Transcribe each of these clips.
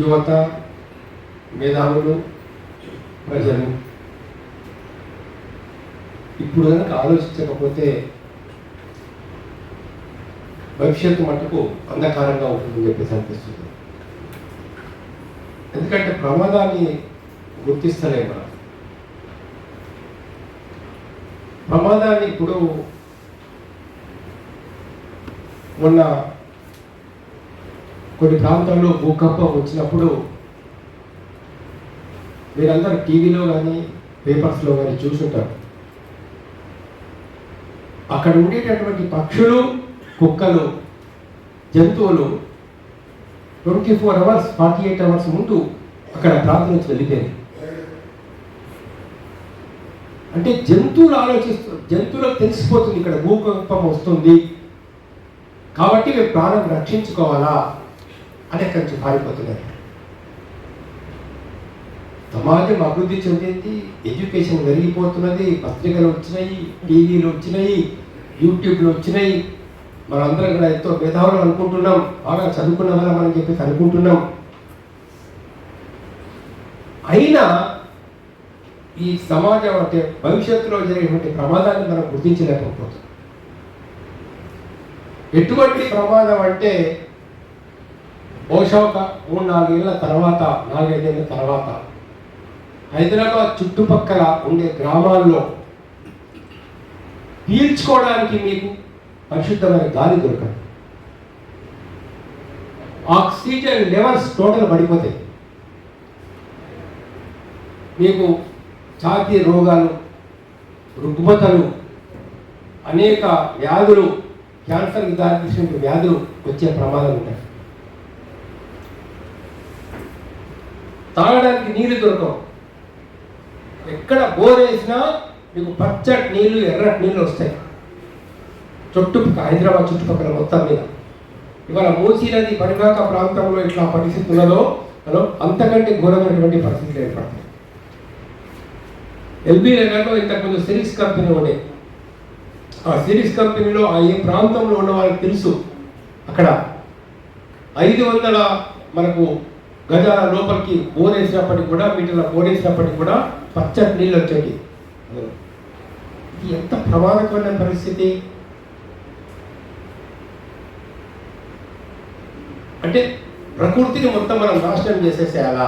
యువత మేధావులు ప్రజలు ఇప్పుడు కనుక ఆలోచించకపోతే భవిష్యత్తు మటుకు అంధకారంగా ఉంటుందని చెప్పేసి అనిపిస్తుంది. ఎందుకంటే ప్రమాదాన్ని గుర్తిస్తలేము మనం. ప్రమాదాన్ని ఇప్పుడు మొన్న కొన్ని ప్రాంతాల్లో భూకంపం వచ్చినప్పుడు మీరందరూ టీవీలో కానీ పేపర్స్లో కానీ చూసుంటారు. అక్కడ ఉండేటటువంటి పక్షులు కుక్కలు జంతువులు twenty four hours forty eight hours ముందు అక్కడ ప్రాంతం నుంచి వెళ్ళిపోయింది అంటే జంతువులు ఆలోచిస్తూ జంతువులకు తెలిసిపోతుంది ఇక్కడ భూకంపం వస్తుంది. కాబట్టి మేము ప్రాణం రక్షించుకోవాలా? అని అక్కడి నుంచి పారిపోతున్నారు. సమాజం అభివృద్ధి చెందింది ఎడ్యుకేషన్ పెరిగిపోతున్నది పత్రికలు వచ్చినాయి టీవీలు వచ్చినాయి యూట్యూబ్లు వచ్చినాయి. మనందరం కూడా ఎంతో మేధావులు అనుకుంటున్నాం బాగా చదువుకున్న వాళ్ళం మనం చెప్పేసి అనుకుంటున్నాం. అయినా ఈ సమాజం అంటే భవిష్యత్తులో జరిగేటువంటి ప్రమాదాన్ని మనం గుర్తించలేకపోతుంది ఎటువంటి ప్రమాదం అంటే బహుశా ఒక మూడు నాలుగేళ్ళ తర్వాత నాలుగైదేళ్ళ తర్వాత హైదరాబాద్ చుట్టుపక్కల ఉండే గ్రామాల్లో పీల్చుకోవడానికి మీకు పరిశుద్ధమైన గాలి దొరకదు. ఆక్సిజన్ లెవెల్స్ టోటల్ పడిపోతాయి. మీకు ఛాతీ రోగాలు రుగ్మతలు అనేక వ్యాధులు క్యాన్సర్కి దారితీసిన వ్యాధులు వచ్చే ప్రమాదం ఉంటాయి. తాగడానికి నీళ్ళు దొరకవు. ఎక్కడ బోర్ వేసినా మీకు పచ్చటి నీళ్ళు ఎర్రటి నీళ్ళు వస్తాయి. చుట్టూ హైదరాబాద్ చుట్టుపక్కల మొత్తం మీద. ఇవాళ మూసీ నది పరివాహక ప్రాంతంలో ఇట్లా పరిస్థితులలో మనం అంతకంటే ఘోరమైనటువంటి పరిస్థితులు ఏర్పడతాయి ఎల్బీ నగర్లో ఇంతకుముందు సిరీస్ కంపెనీ ఉండే. ఆ సిరీస్ కంపెనీలో ఆ ఏ ప్రాంతంలో ఉన్న వాళ్ళకి తెలుసు. అక్కడ ఐదు వందల మనకు గజాల లోపలికి బోరేసినప్పటికి కూడా మీటర్ల బోరేసినప్పటికి కూడా పచ్చటి నీళ్ళు వచ్చేవి ఇది ఎంత ప్రమాదకరమైన పరిస్థితి? అంటే ప్రకృతిని మొత్తం మనం నాశనం చేసేసేయాలా?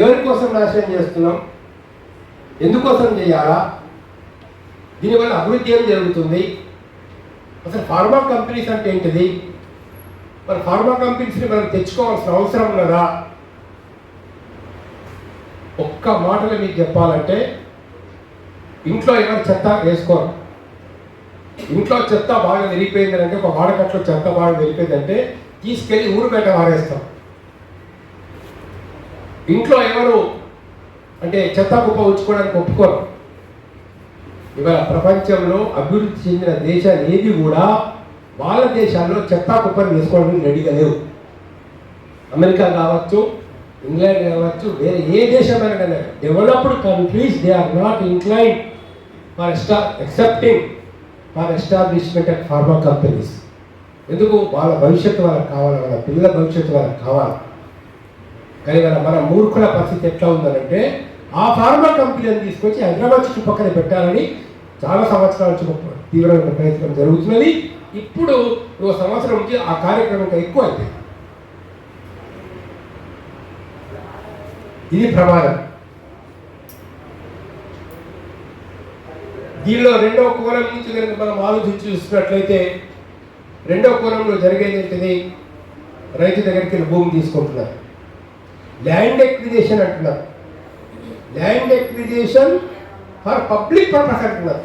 ఎవరి కోసం నాశనం చేస్తున్నాం? ఎందుకోసం చేయాలా? దీనివల్ల అభివృద్ధి ఏం జరుగుతుంది? అసలు ఫార్మా కంపెనీస్ అంటే ఏంటిది? మరి ఫార్మా కంపెనీస్ని మనం తెచ్చుకోవాల్సిన అవసరం ఉన్నదా? ఒక్క మాటలు మీకు చెప్పాలంటే ఇంట్లో ఏమైనా చెత్త వేసుకోరు. ఇంట్లో చెత్త బాగా విరిగిపోయిందంటే ఒక వాడకట్లో చెత్త బాగా వెళ్ళిపోయిందంటే తీసుకెళ్ళి ఊరు బయట వారేస్తాం ఇంట్లో ఎవరు అంటే చెత్త కుప్ప ఉంచుకోవడానికి ఒప్పుకోరు. ఇవాళ ప్రపంచంలో అభివృద్ధి చెందిన దేశాలు ఏది కూడా వాళ్ళ దేశాల్లో చెత్త కుప్పని వేసుకోవడానికి రెడీగా లేవు అమెరికా కావచ్చు ఇంగ్లాండ్ కావచ్చు వేరే ఏ దేశమైనా కానీ developed countries they are not incline for ఎస్టా excepting for establishment and pharma companies ఎందుకు? వాళ్ళ భవిష్యత్తు వాళ్ళకి కావాలి వాళ్ళ పిల్లల భవిష్యత్తు వాళ్ళకి కావాలి. కానీ మన మన మూర్ఖుల పరిస్థితి ఎట్లా ఉందనంటే ఆ ఫార్మా కంపెనీని తీసుకొచ్చి హైదరాబాద్ చుట్టుపక్కల పెట్టాలని చాలా సంవత్సరాల నుంచి తీవ్రమైన ప్రయత్నం జరుగుతున్నది. ఇప్పుడు ఒక సంవత్సరం ఆ కార్యక్రమం ఇంకా ఎక్కువ అయింది ఇది ప్రమాదం. దీనిలో రెండవ కోణం నుంచి కనుక మనం ఆలోచించి చూసినట్లయితే రెండవ కోణంలో జరిగేది ఏంటిది? రైతు దగ్గరికి వెళ్ళి భూమి తీసుకుంటున్నారు. ల్యాండ్ ఎక్విజేషన్ అంటున్నారు. Land acquisition for public purpose అంటున్నారు.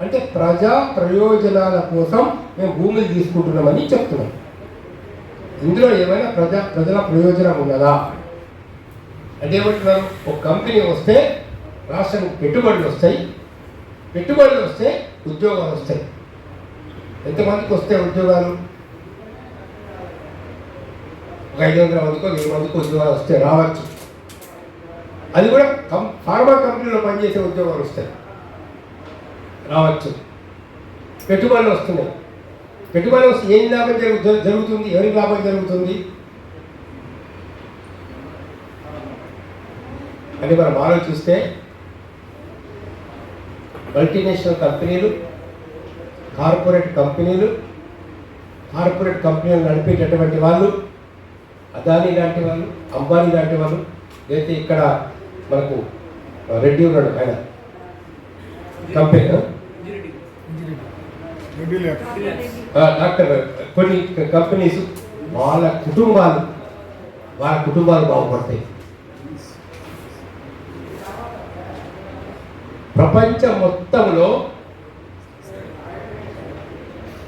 అంటే ప్రజా ప్రయోజనాల కోసం మేము భూములు తీసుకుంటున్నామని చెప్తున్నాం. ఇందులో ఏమైనా ప్రజా ప్రజల ప్రయోజనం ఉన్నదా? అంటే ఏమంటున్నారు? ఒక కంపెనీ వస్తే రాష్ట్రానికి పెట్టుబడులు వస్తాయి. పెట్టుబడులు వస్తే ఉద్యోగాలు వస్తాయి. ఎంతమందికి వస్తే ఉద్యోగాలు? ఒక ఐదు వందల మందికో వెయ్యి మందికి ఉద్యోగాలు వస్తే రావచ్చు. అది కూడా కం ఫార్మా కంపెనీలో పనిచేసే ఉద్యోగాలు వస్తాయి. రావచ్చు. పెట్టుబడులు వస్తున్నాయి. పెట్టుబడి వస్తే ఏం లాభం జరుగుతుంది? ఎవరికి లాభం జరుగుతుంది? అని మనం ఆలోచిస్తే మల్టీనేషనల్ కంపెనీలు కార్పొరేట్ కంపెనీలు కార్పొరేట్ కంపెనీలు నడిపేటటువంటి వాళ్ళు అదానీ లాంటి వాళ్ళు అంబానీ లాంటి వాళ్ళు లేకపోతే ఇక్కడ మనకు రెడ్డి ఉన్నాడు ఆయన. కంపెనీ డాక్టర్ కొన్ని కంపెనీస్ వాళ్ళ కుటుంబాలు వాళ్ళ కుటుంబాలు బాగుపడతాయి. ప్రపంచం మొత్తంలో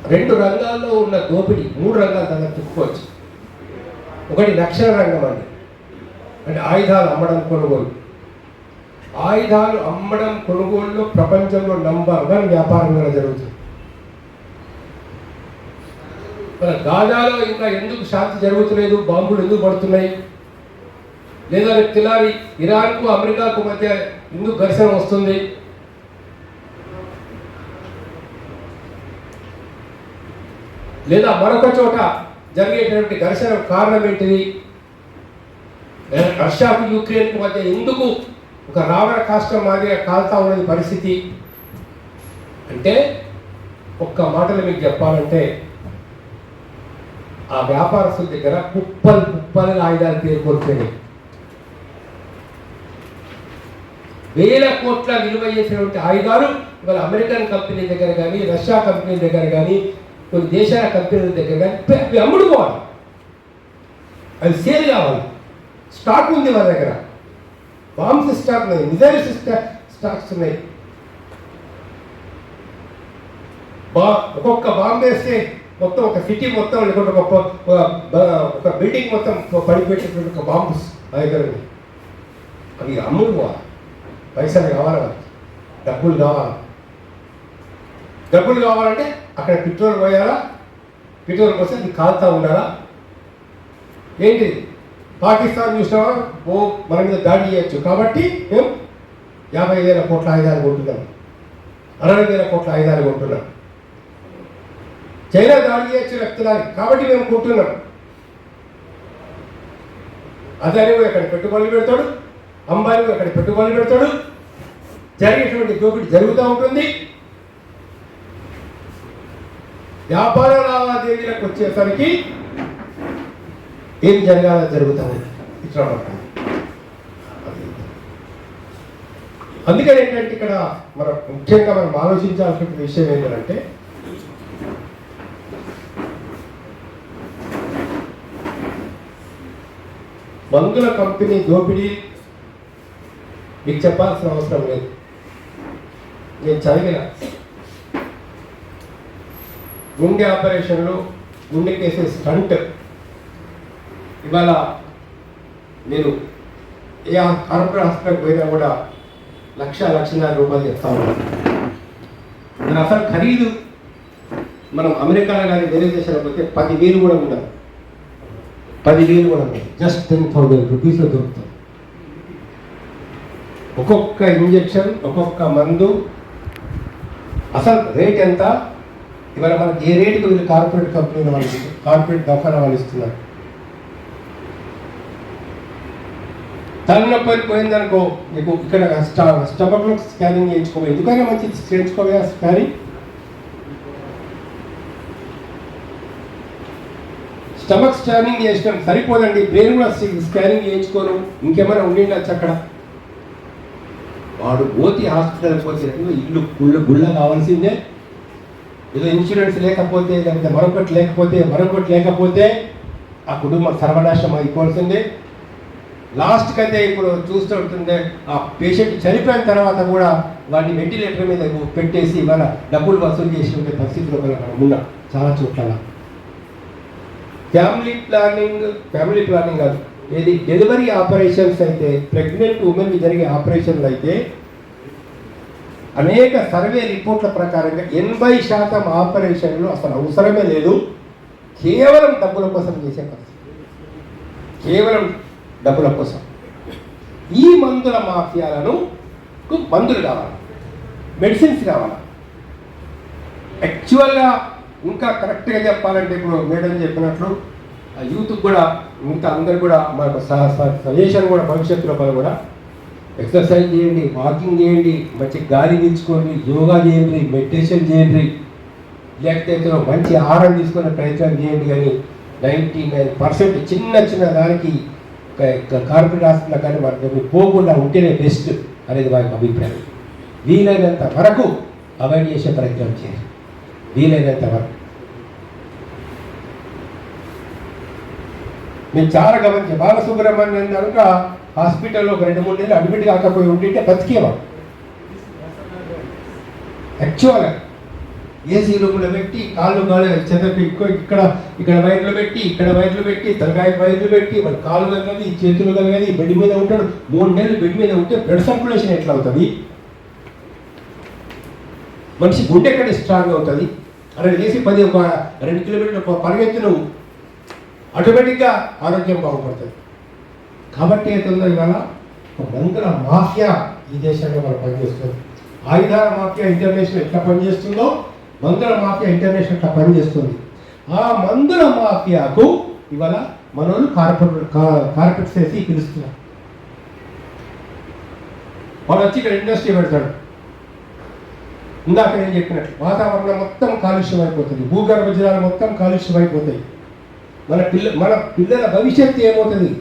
రెండు రంగాల్లో ఉన్న దోపిడీ మూడు రంగాలు దాన్ని చెప్పుకోవచ్చు. ఒకటి రక్షణ రంగం అండి. అంటే ఆయుధాలు అమ్మడం కొనుగోలు. ఆయుధాలు అమ్మడం కొనుగోలులో ప్రపంచంలో నంబర్ వన్ వ్యాపారంగా జరుగుతుంది. మన గాజాలో ఇంకా ఎందుకు శాంతి జరుగుతలేదు? బాంబులు ఎందుకు పడుతున్నాయి? లేదా తిలారి ఇరాన్కు అమెరికాకు మధ్య ఎందుకు ఘర్షణ వస్తుంది? లేదా మరొక చోట జరిగేటువంటి ఘర్షణ కారణం ఏంటిది? లేదా రష్యాకు యుక్రెయిన్కు మధ్య ఎందుకు ఒక రావణ కాష్టం మాదిరిగా కాల్తా ఉన్నది పరిస్థితి? అంటే ఒక్క మాటలు మీకు చెప్పాలంటే ఆ వ్యాపారస్తుల దగ్గర కుప్పలు కుప్పలు ఆయుధాలు తీరుకొచ్చాయి వేల కోట్ల విలువ చేసినటువంటి ఆయుధాలు ఇవాళ అమెరికన్ కంపెనీ దగ్గర కానీ రష్యా కంపెనీ దగ్గర కానీ కొన్ని దేశాల కంపెనీల దగ్గర కానీ అవి అమ్ముడుకోవాలి అది సేల్ కావాలి. స్టాక్ ఉంది వాళ్ళ దగ్గర. బాంబ్స్ స్టాక్ ఉన్నాయి మిజైల్స్ స్టా- స్టాక్స్ ఉన్నాయి. బా ఒక్కొక్క బాంబు వేస్తే మొత్తం ఒక సిటీ మొత్తం లేకుంటే ఒక ఒక బిల్డింగ్ మొత్తం పడిపెట్టేటువంటి ఒక బాంబుస్ నా దగ్గర అవి అమ్ముడు పైసలు కావాలా డబ్బులు కావాలి. డబ్బులు కావాలంటే అక్కడ పెట్రోల్ పోయాలా? పెట్రోల్ కోసం అది కాలుతా ఉండాలా? ఏంటి? పాకిస్తాన్ చూసినావా? ఓ మన మీద దాడి చేయొచ్చు. కాబట్టి మేము యాభై వేల కోట్ల ఆయుధాలు కొంటున్నాం. అరవై వేల కోట్ల ఆయుధాలు కొంటున్నాం. చైనా దాడి చేయొచ్చు వ్యక్తులని కాబట్టి మేము కొంటున్నాం అదాని అక్కడ పెట్టుబడులు పెడతాడు. అంబానీ అక్కడ పెట్టుబడులు పెడతాడు. జరిగేటువంటి దోపిడీ జరుగుతూ ఉంటుంది. వ్యాపార లావాదేవీలకు వచ్చేసరికి ఏం జరగాల జరుగుతుంది. ఇట్లా అందుకని ఏంటంటే ఇక్కడ మన ముఖ్యంగా మనం ఆలోచించాల్సిన విషయం ఏంటంటే మందుల కంపెనీ దోపిడీ మీకు చెప్పాల్సిన అవసరం లేదు. నేను చదివిన గుండె ఆపరేషన్లు గుండెకేసే స్టంట్. ఇవాళ నేను ఏ కార్పొరేట్ హాస్పిటల్కి పోయినా కూడా లక్ష లక్షన్నర రూపాయలు చెప్తా ఉన్నాను అసలు ఖరీదు మనం అమెరికాలో కానీ వేరే దేశాలకు పోతే పదివేలు కూడా ఉండదు. పదివేలు కూడా జస్ట్ టెన్ థౌజండ్ రూపీస్లో దొరుకుతుంది ఒక్కొక్క ఇంజెక్షన్ ఒక్కొక్క మందు. అసలు రేట్ ఎంత? ఇవాళ మనకి ఏ రేటుకి వీళ్ళు కార్పొరేట్ కంపెనీలు వాళ్ళు కార్పొరేట్ దఫాన వాళ్ళు ఇస్తున్నారు? తలనొప్పి పోయిందనుకో మీకు ఇక్కడ స్టమక్లో స్కానింగ్ చేయించుకోవాలి. ఎందుకైనా మంచిది చేయించుకోవాలి స్కానింగ్ స్టమక్ స్కానింగ్ చేసినాం. సరిపోదండి. బ్రెయిన్ కూడా స్కానింగ్ చేయించుకోను. ఇంకేమైనా ఉండిండొచ్చు అక్కడ. వాడు పోతి హాస్పిటల్ పోతే ఇల్లు గుళ్ళ గుళ్ళ కావాల్సిందే. ఏదో ఇన్సూరెన్స్ లేకపోతే లేకపోతే మరొకటి లేకపోతే మరొకటి లేకపోతే ఆ కుటుంబం సర్వనాశనం అయిపోవాల్సిందే. లాస్ట్కి అయితే ఇప్పుడు చూస్తుంటుందే ఆ పేషెంట్ చనిపోయిన తర్వాత కూడా వాడిని వెంటిలేటర్ మీద పెట్టేసి ఇవాళ డబ్బులు వసూలు చేసే పరిస్థితిలో మనం ఉన్నాం చాలా చోట్ల ఫ్యామిలీ ప్లానింగ్ ఫ్యామిలీ ప్లానింగ్ కాదు. ఏది డెలివరీ ఆపరేషన్స్ అయితే ప్రెగ్నెంట్ ఉమెన్కి జరిగే ఆపరేషన్లు అయితే అనేక సర్వే రిపోర్ట్ల ప్రకారంగా ఎనభై శాతం ఆపరేషన్లు అసలు అవసరమే లేదు. కేవలం డబ్బుల కోసం చేసే పరిస్థితి. కేవలం డబ్బుల కోసం. ఈ మందుల మాఫియాలను మందులు కావాలి. మెడిసిన్స్ కావాలి. యాక్చువల్గా ఇంకా కరెక్ట్గా చెప్పాలంటే ఇప్పుడు మేడం చెప్పినట్లు యూత్ కూడా మిగతా అందరు కూడా మనకు సజెషన్ కూడా భవిష్యత్తులో కూడా ఎక్సర్సైజ్ చేయండి వాకింగ్ చేయండి మంచి గాలి తీసుకోండి యోగా చేయండి మెడిటేషన్ చేయండి లేకపోతే మంచి ఆహారం తీసుకునే ప్రయత్నం చేయండి కానీ నైంటీ నైన్ పర్సెంట్ చిన్న చిన్న దానికి కార్పొరేట్ హాస్పిటల్ కానీ మనకి పోకుండా ఉంటేనే బెస్ట్ అనేది మా యొక్క అభిప్రాయం. వీలైనంత వరకు అవాయిడ్ చేసే ప్రయత్నం చేయాలి వీలైనంత వరకు. మేము చాలా గమనించాం బాలసుబ్రహ్మణ్యం కనుక హాస్పిటల్లో ఒక రెండు మూడు నెలలు అడ్మిట్ కాకపోయి ఉంటుంటే బతికేవాడు. యాక్చువల్గా ఏసీ రూమ్లో పెట్టి కాళ్ళు కాళ్ళు చెదపి ఇక్కడ ఇక్కడ ఇక్కడ వైర్లు పెట్టి ఇక్కడ వైర్లు పెట్టి తలకాయ వైర్లు పెట్టి మరి కాళ్ళు కలగదు చేతులు కలగదు బెడ్ మీద ఉంటాడు. మూడు నెలలు బెడ్ మీద ఉంటే బ్లడ్ సర్క్యులేషన్ ఎట్లా అవుతుంది? మనిషి గుండె ఎక్కడ స్ట్రాంగ్ అవుతుంది? అరే లేచి పది ఒక రెండు కిలోమీటర్లు పరిగెత్తి నువ్వు ఆటోమేటిక్గా ఆరోగ్యం బాగుపడుతుంది. కాబట్టి ఏతుందో ఇవాళ ఒక మందుల మాఫియా ఈ దేశంలో మనం పనిచేస్తుంది ఆయుధాల మాఫియా ఇంటర్నేషనల్ ఎట్లా పనిచేస్తుందో మందుల మాఫియా ఇంటర్నేషనల్ ఎట్లా పనిచేస్తుంది? ఆ మందుల మాఫియాకు ఇవాళ మనోళ్ళు కార్పొరేట్ కార్పెట్స్ వేసి పిలుస్తున్నారు. వాళ్ళు వచ్చి ఇక్కడ ఇండస్ట్రీ పెడతాడు. ఇందాక నేను చెప్పినట్టు వాతావరణం మొత్తం కాలుష్యం అయిపోతుంది. భూగర్భ జలాలు మొత్తం కాలుష్యం అయిపోతాయి. మన పిల్ల మన పిల్లల భవిష్యత్తు ఏమవుతుంది?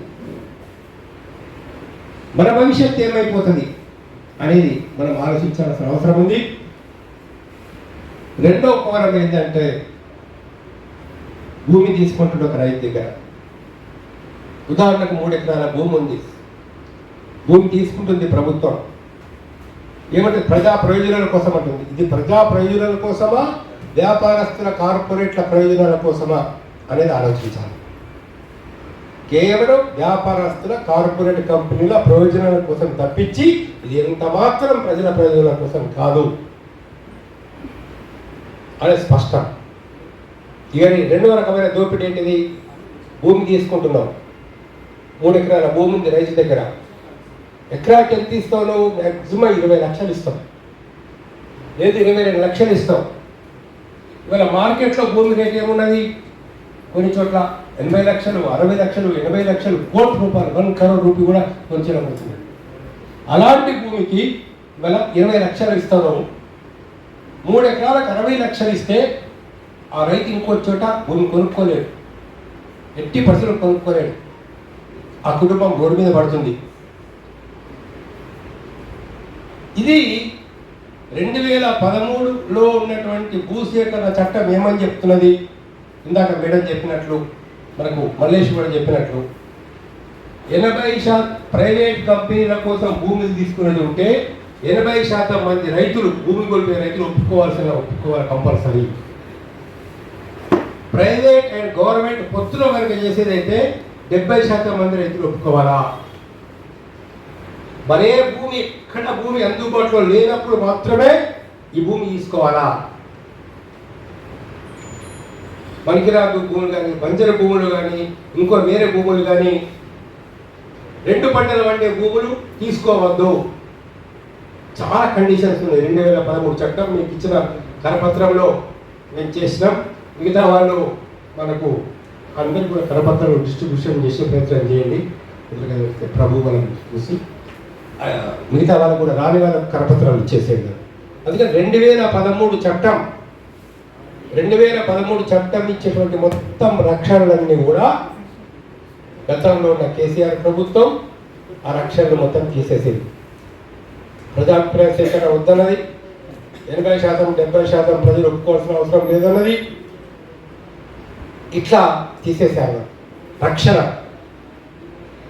మన భవిష్యత్తు ఏమైపోతుంది అనేది మనం ఆలోచించాల్సిన అవసరం ఉంది. రెండో కోణం ఏంటంటే భూమి తీసుకుంటున్న ఒక రైతు దగ్గర. ఉదాహరణకు మూడు ఎకరాల భూమి ఉంది. భూమి తీసుకుంటుంది ప్రభుత్వం. ఏమంటే ప్రజా ప్రయోజనాల కోసం అంటుంది. ఇది ప్రజా ప్రయోజనాల కోసమా? వ్యాపారస్తుల కార్పొరేట్ల ప్రయోజనాల కోసమా? అనేది ఆలోచించాలి. కేవలం వ్యాపారస్తుల కార్పొరేట్ కంపెనీల ప్రయోజనాల కోసం తప్పించి ఇది ఎంత మాత్రం ప్రజల ప్రయోజనాల కోసం కాదు. అనేది స్పష్టం. ఇక రెండవ రకమైన దోపిడీ ఏంటిది? భూమి తీసుకుంటున్నాం మూడు ఎకరాల భూమి ఉంది రైతు దగ్గర. ఎకరాకి ఎంత ఇస్తావు నువ్వు? మ్యాక్సిమం ఇరవై లక్షలు ఇస్తాం. లేదు ఇరవై రెండు లక్షలు ఇస్తాం. ఇవాళ మార్కెట్లో భూమి రేట్ ఏమున్నది? కొన్ని చోట్ల ఎనభై లక్షలు అరవై లక్షలు ఎనభై లక్షలు కోట్ల రూపాయలు వన్ కరోడ్ రూపీ కూడా కొంచెం అవుతుంది అలాంటి భూమికి ఇవాళ ఇరవై లక్షలు ఇస్తాను మూడు ఎకరాలకు అరవై లక్షలు ఇస్తే ఆ రైతు ఇంకో చోట భూమి కొనుక్కోలేడు. ఎట్టి పరిస్థితులు కొనుక్కోలేడు. ఆ కుటుంబం రోడ్డు మీద పడుతుంది. ఇది రెండు వేల పదమూడులో ఉన్నటువంటి భూసేకరణ చట్టం ఏమని చెప్తున్నది? ఇందాక మేడం చెప్పినట్లు మనకు మల్లేష్ చెప్పినట్లు ఎనభై శాతం ప్రైవేట్ కంపెనీల కోసం భూమిని తీసుకునేది ఉంటే ఎనభై శాతం మంది రైతులు భూమి కోల్పోయే రైతులు ఒప్పుకోవాల్సిన ఒప్పుకోవాలి కంపల్సరీ ప్రైవేట్ అండ్ గవర్నమెంట్ పొత్తులో కనుక చేసేదైతే డెబ్బై శాతం మంది రైతులు ఒప్పుకోవాలా? మరే భూమి ఎక్కడ భూమి అందుబాటులో లేనప్పుడు మాత్రమే ఈ భూమి తీసుకోవాలా? పనికిరాదు భూములు కానీ బంజర భూములు కానీ ఇంకో వేరే భూములు కానీ. రెండు పంటలు పండే భూములు తీసుకోవద్దు. చాలా కండిషన్స్ ఉన్నాయి. రెండు వేల పదమూడు చట్టం మీకు ఇచ్చిన కరపత్రంలో మేము చేసినాం మిగతా వాళ్ళు మనకు అందరికీ కూడా కరపత్రం డిస్ట్రిబ్యూషన్ చేసే ప్రయత్నం చేయండి. ఎందుకంటే ప్రభు మనం చూసి మిగతా వాళ్ళకు కూడా రాని వాళ్ళకు కరపత్రాలు ఇచ్చేసేది అందుకని రెండు వేల పదమూడు చట్టం రెండు వేల పదమూడు చట్టం ఇచ్చేటువంటి మొత్తం రక్షణలన్నీ కూడా గతంలో ఉన్న కేసీఆర్ ప్రభుత్వం ఆ రక్షణలు మొత్తం తీసేసింది. ప్రజాభిప్రాయ సేకరణ వద్దన్నది ఎనభై శాతం డెబ్బై శాతం ప్రజలు ఒప్పుకోవాల్సిన అవసరం లేదన్నది ఇట్లా తీసేశారు. రక్షణ.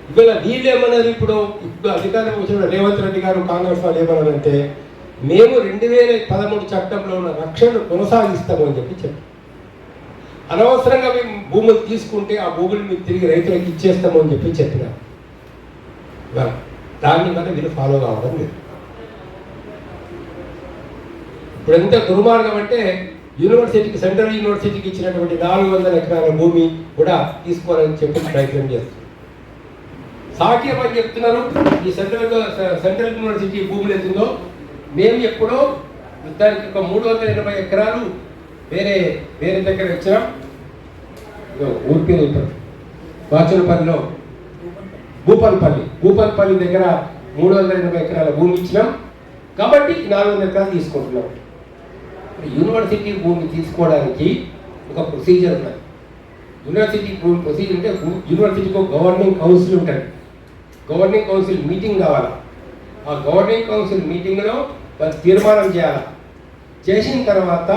ఇవాళ వీళ్ళు ఇప్పుడు? ఇప్పుడు అధికారం వచ్చిన రేవంత్ రెడ్డి గారు కాంగ్రెస్ వాళ్ళు ఏమన్నారంటే మేము రెండు వేల పదమూడు చట్టంలో ఉన్న రక్షణను కొనసాగిస్తాము అని చెప్పి చెప్పారు. అనవసరంగా మేము భూములు తీసుకుంటే ఆ భూములు మీకు తిరిగి రైతులకు ఇచ్చేస్తాము అని చెప్పి చెప్పినారు. దాన్ని మనం వీళ్ళు ఫాలో కావడం లేదు. ఇప్పుడు ఎంత దుర్మార్గం అంటే యూనివర్సిటీకి సెంట్రల్ యూనివర్సిటీకి ఇచ్చినటువంటి నాలుగు వందల ఎకరాల భూమి కూడా తీసుకోవాలని చెప్పి ప్రయత్నం చేస్తుంది సాఖ్యం అని చెప్తున్నారు. ఈ సెంట్రల్ సెంట్రల్ యూనివర్సిటీ భూములు ఎంతుందో. మేము ఎప్పుడో దానికి ఒక మూడు వందల ఎనభై ఎకరాలు వేరే వేరే దగ్గర ఇచ్చినాం ఇదో ఊరి పేరు చెప్పండి. బాచులపల్లిలో భూపల్పల్లి. భూపల్పల్లి దగ్గర మూడు వందల ఎనభై ఎకరాల భూమి ఇచ్చినాం. కాబట్టి నాలుగు వందల ఎకరాలు తీసుకుంటున్నాం. యూనివర్సిటీ భూమి తీసుకోవడానికి ఒక ప్రొసీజర్ ఉన్నది యూనివర్సిటీ భూమి ప్రొసీజర్ అంటే యూనివర్సిటీకి ఒక గవర్నింగ్ కౌన్సిల్ ఉంటుంది. గవర్నింగ్ కౌన్సిల్ మీటింగ్ కావాలి. ఆ గవర్నింగ్ కౌన్సిల్ మీటింగ్లో వాళ్ళు తీర్మానం చేయాలి. చేసిన తర్వాత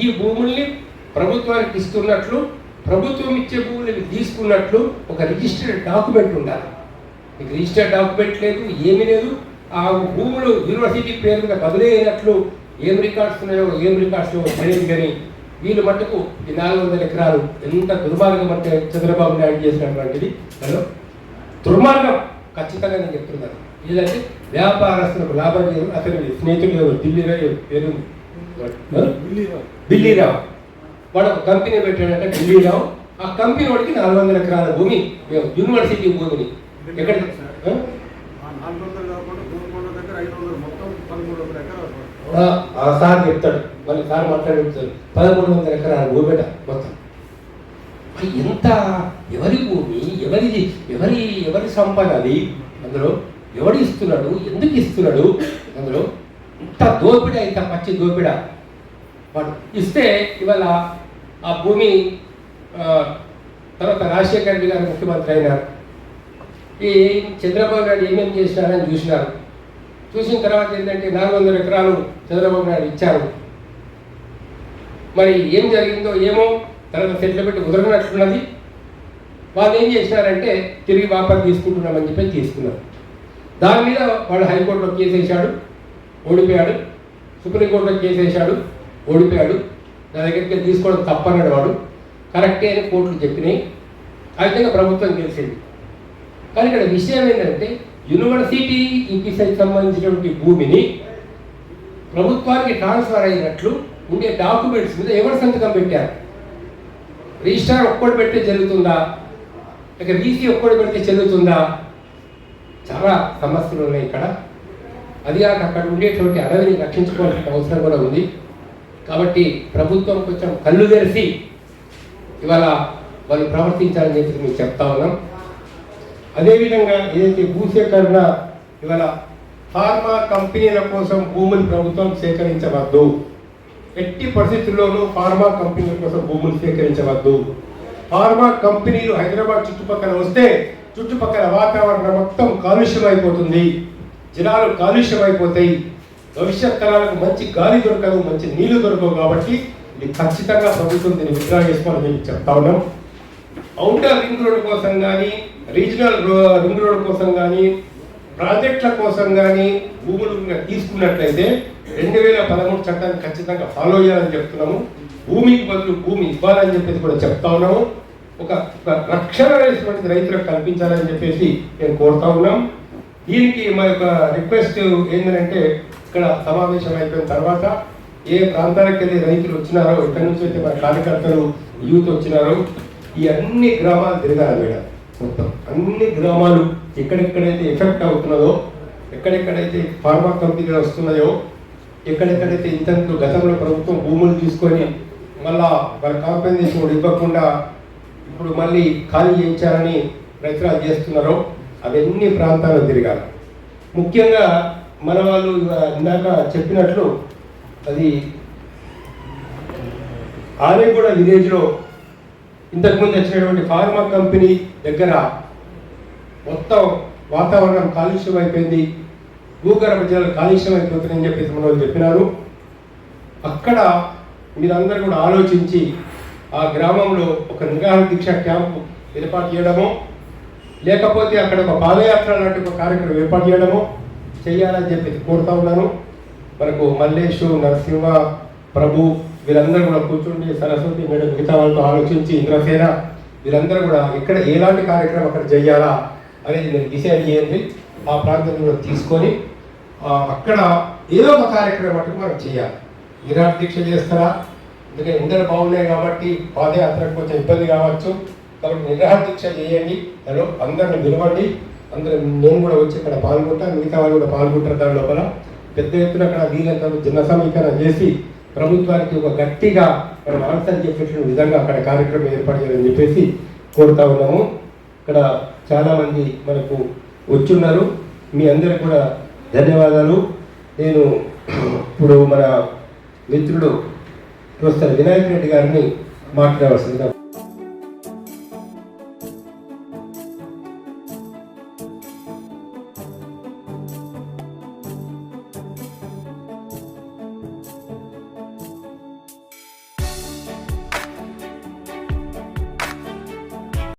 ఈ భూముల్ని ప్రభుత్వానికి ఇస్తున్నట్లు ప్రభుత్వం ఇచ్చే భూములని తీసుకున్నట్లు ఒక రిజిస్టర్డ్ డాక్యుమెంట్ ఉండాలి. మీకు రిజిస్టర్డ్ డాక్యుమెంట్ లేదు ఏమీ లేదు. ఆ భూములు యూనివర్సిటీ పేరు మీద బదిలీ అయినట్లు ఏం రికార్డ్స్ ఉన్నాయో ఏం రికార్డ్స్ తెలియదు కానీ వీళ్ళు మట్టుకు ఈ నాలుగు వందల ఎకరాలు ఎంత దుర్మార్గం అంటే చంద్రబాబు నాయుడు చేసినటువంటిది. హలో? దుర్మార్గం. ఖచ్చితంగా నేను చెప్తున్నాను ఏదంటే వ్యాపారస్తులకు లాభం చేయడం అతని స్నేహితుడు ఎవరు ఢిల్లీలో ఎవరు పేరు ఢిల్లీరావు వాడు ఒక కంపెనీ పెట్టాడంటే ఢిల్లీరావు ఆ కంపెనీ వాడికి నాలుగు వందల ఎకరాల భూమి యూనివర్సిటీ భూమిని. ఎక్కడ? సార్. చెప్తాడు. మళ్ళీ సార్ మాట్లాడి చెప్తాడు పదమూడు వందల ఎకరాల భూమిట మొత్తం. ఎంత ఎవరి భూమి ఎవరి ఎవరి ఎవరి సంపద అది? అందులో ఎవడు ఇస్తున్నాడు? ఎందుకు ఇస్తున్నాడు? అందులో ఇంత దోపిడ ఇంత పచ్చి దోపిడ. వాడు ఇస్తే ఇవాళ ఆ భూమి తర్వాత రాజశేఖర రెడ్డి గారు ముఖ్యమంత్రి అయినారు. ఈ చంద్రబాబు నాయుడు ఏమేమి చేసినారని చూసినారు. చూసిన తర్వాత ఏంటంటే నాలుగు వందల ఎకరాలు చంద్రబాబు నాయుడు ఇచ్చారు. మరి ఏం జరిగిందో ఏమో తర్వాత సెట్లు పెట్టి కుదరనట్లున్నది. వాళ్ళు ఏం చేసినారంటే తిరిగి వాపసు తీసుకుంటున్నామని చెప్పి తీసుకున్నారు. దాని మీద వాడు హైకోర్టులో కేసు వేశాడు ఓడిపోయాడు సుప్రీంకోర్టులో కేసు వేశాడు ఓడిపోయాడు. నా దగ్గరికి తీసుకోవడం తప్పన్నాడు వాడు. కరెక్టే అని కోర్టులు చెప్పినాయి. ఆ విధంగా ప్రభుత్వం తెలిసింది కానీ ఇక్కడ విషయం ఏంటంటే యూనివర్సిటీ ఇంకిసైకి సంబంధించినటువంటి భూమిని ప్రభుత్వానికి ట్రాన్స్ఫర్ అయినట్లు ఉండే డాక్యుమెంట్స్ మీద ఎవరు సంతకం పెట్టారు? రిజిస్ట్రార్ ఒక్కడు పెట్టే జరుగుతుందా? ఇక వీసీ ఒక్కడు పెడితే చెల్లుతుందా? చాలా సమస్యలు ఉన్నాయి ఇక్కడ. అది కాక అక్కడ ఉండేటువంటి అడవిని రక్షించుకోవాల్సిన అవసరం కూడా ఉంది. కాబట్టి ప్రభుత్వం కొంచెం కళ్ళు తెరిసి ఇవాళ వాళ్ళు ప్రవర్తించాలని చెప్పి మేము చెప్తా ఉన్నాం. అదేవిధంగా ఏదైతే భూసేకరణ ఇవాళ ఫార్మా కంపెనీల కోసం భూములు ప్రభుత్వం సేకరించవద్దు. ఎట్టి పరిస్థితుల్లోనూ ఫార్మా కంపెనీల కోసం భూములు సేకరించవద్దు. ఫార్మా కంపెనీలు హైదరాబాద్ చుట్టుపక్కల వస్తే చుట్టుపక్కల వాతావరణం మొత్తం కాలుష్యం అయిపోతుంది జనాలు కాలుష్యం అయిపోతాయి భవిష్యత్ తరాలకు మంచి గాలి దొరకదు మంచి నీళ్ళు దొరకవు కాబట్టి ఇది ఖచ్చితంగా ప్రభుత్వం దీన్ని విత్డ్రా చేసుకోవాలని చెప్పి చెప్తా ఉన్నాం. అవుటర్ రింగ్ రోడ్ కోసం కానీ రీజనల్ రో- రింగ్ రోడ్ కోసం కానీ ప్రాజెక్టుల కోసం కానీ భూములు తీసుకున్నట్లయితే రెండు వేల పదమూడు చట్టాన్ని ఖచ్చితంగా ఫాలో చేయాలని చెప్తున్నాము. భూమికి బదులు భూమి ఇవ్వాలని చెప్పేసి కూడా చెప్తా ఉన్నాము. ఒక రక్షణ అనేటువంటిది రైతులకు కల్పించాలని చెప్పేసి నేను కోరుతా ఉన్నాం. దీనికి మా యొక్క రిక్వెస్ట్ ఏంటంటే ఇక్కడ సమావేశం అయిపోయిన తర్వాత ఏ ప్రాంతానికి వెళ్ళి రైతులు వచ్చినారో ఎక్కడి నుంచి అయితే మన కార్యకర్తలు యూత్ వచ్చినారో ఈ అన్ని గ్రామాలు తిరగాలి మేడం. మొత్తం అన్ని గ్రామాలు ఎక్కడెక్కడైతే ఎఫెక్ట్ అవుతున్నదో ఎక్కడెక్కడైతే ఫార్మా కంపెనీలు వస్తున్నాయో ఎక్కడెక్కడైతే ఇంతకు గతంలో ప్రభుత్వం భూములు తీసుకొని మళ్ళా వాళ్ళ కాంపెన్సేషన్ కూడా ఇవ్వకుండా ఇప్పుడు మళ్ళీ ఖాళీ చేయించాలని ప్రయత్నాలు చేస్తున్నారో. అవన్నీ ప్రాంతాలు తిరగాలి. ముఖ్యంగా మన వాళ్ళు ఇందాక చెప్పినట్లు అది ఆరేగూడ విలేజ్లో ఇంతకుముందు వచ్చినటువంటి ఫార్మా కంపెనీ దగ్గర మొత్తం వాతావరణం కాలుష్యం అయిపోయింది. భూగర్భ జలాలు కాలుష్యం అయిపోతున్నాయని చెప్పేసి మనం చెప్పినారు. అక్కడ మీరందరూ కూడా ఆలోచించి ఆ గ్రామంలో ఒక నిరాహార దీక్ష క్యాంపు ఏర్పాటు చేయడము లేకపోతే అక్కడ ఒక పాదయాత్ర లాంటి ఒక కార్యక్రమం ఏర్పాటు చేయడము చేయాలని చెప్పి కోరుతా ఉన్నాను. మనకు మల్లేషు నరసింహ ప్రభు వీరందరూ కూడా కూర్చుండి సరస్వతి మేడం మిగతా వాళ్ళతో ఆలోచించి ఇంద్రసేన వీరందరూ కూడా ఇక్కడ ఎలాంటి కార్యక్రమం అక్కడ చేయాలా అనేది నేను డిసైడ్ చేయండి ఆ ప్రాంతం కూడా తీసుకొని అక్కడ ఏదో ఒక కార్యక్రమం మటుకు మనం చేయాలి. నిరాహార దీక్ష చేస్తారా? ఎందుకంటే ఎండలు బాగున్నాయి కాబట్టి పాదయాత్రకు కొంచెం ఇబ్బంది కావచ్చు. కాబట్టి నిరాహార దీక్ష చేయండి. దానిలో అందరిని పిలవండి. అందరూ నేను కూడా వచ్చి ఇక్కడ పాల్గొంటా. మిగతా వాళ్ళు కూడా పాల్గొంటారు దాని లోపల. పెద్ద ఎత్తున అక్కడ వీళ్ళంతా జన సమీకరణ చేసి ప్రభుత్వానికి ఒక గట్టిగా మనం ఆన్సర్ చెప్పేటువంటి విధంగా అక్కడ కార్యక్రమం ఏర్పాటు చేయాలని చెప్పేసి కోరుతా ఉన్నాము. ఇక్కడ చాలామంది మనకు వచ్చున్నారు. మీ అందరికి కూడా ధన్యవాదాలు. నేను ఇప్పుడు మన మిత్రుడు ప్రొఫెసర్ వినాయక్ రెడ్డి గారిని మాట్లాడవలసిందిగా